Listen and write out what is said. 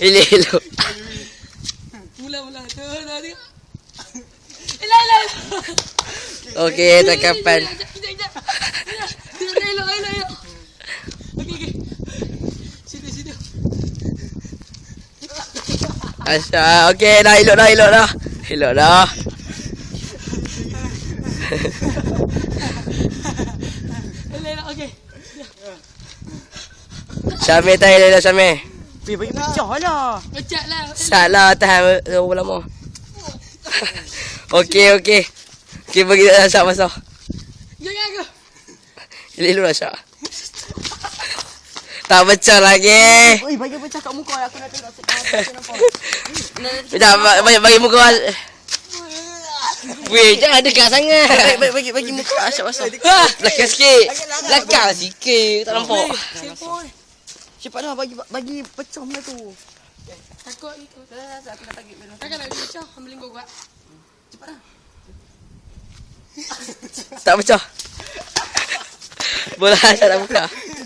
Ililo. Wala, wala. Ila, ila. Okay, takapan. Ilo, ilo, ilo. Okay, okay. Sino, sino? Asya, ah, okay, nahilo na, hilo na. Hilo na. Okay. Sami tayo, ilo, sami. Sami. Weh, bagi pecah lah. Pecah lah. Salah tahan berapa lama. Okey, okey. Okey, bagi tak Syak masuk. Jangan aku. Elok dah Syak. Tak pecah lagi. Weh, bagi pecah kat muka aku nak tengok. Aku nampak. Ba- bagi, bagi muka. Weh, jangan dekat sangat. Bagi, bagi, bagi, bagi muka. Ha, belakang sikit. Belakang sikit. Tak nampak. Telefon. Cepat dah bagi bagi pecah benda tu. Takut ni tu. Dah, dah, dah, aku dah target benda. Takkan nak pecah. Ambil kau kuat. Cepat dah. Tak pecah. Bola Syak tak buka.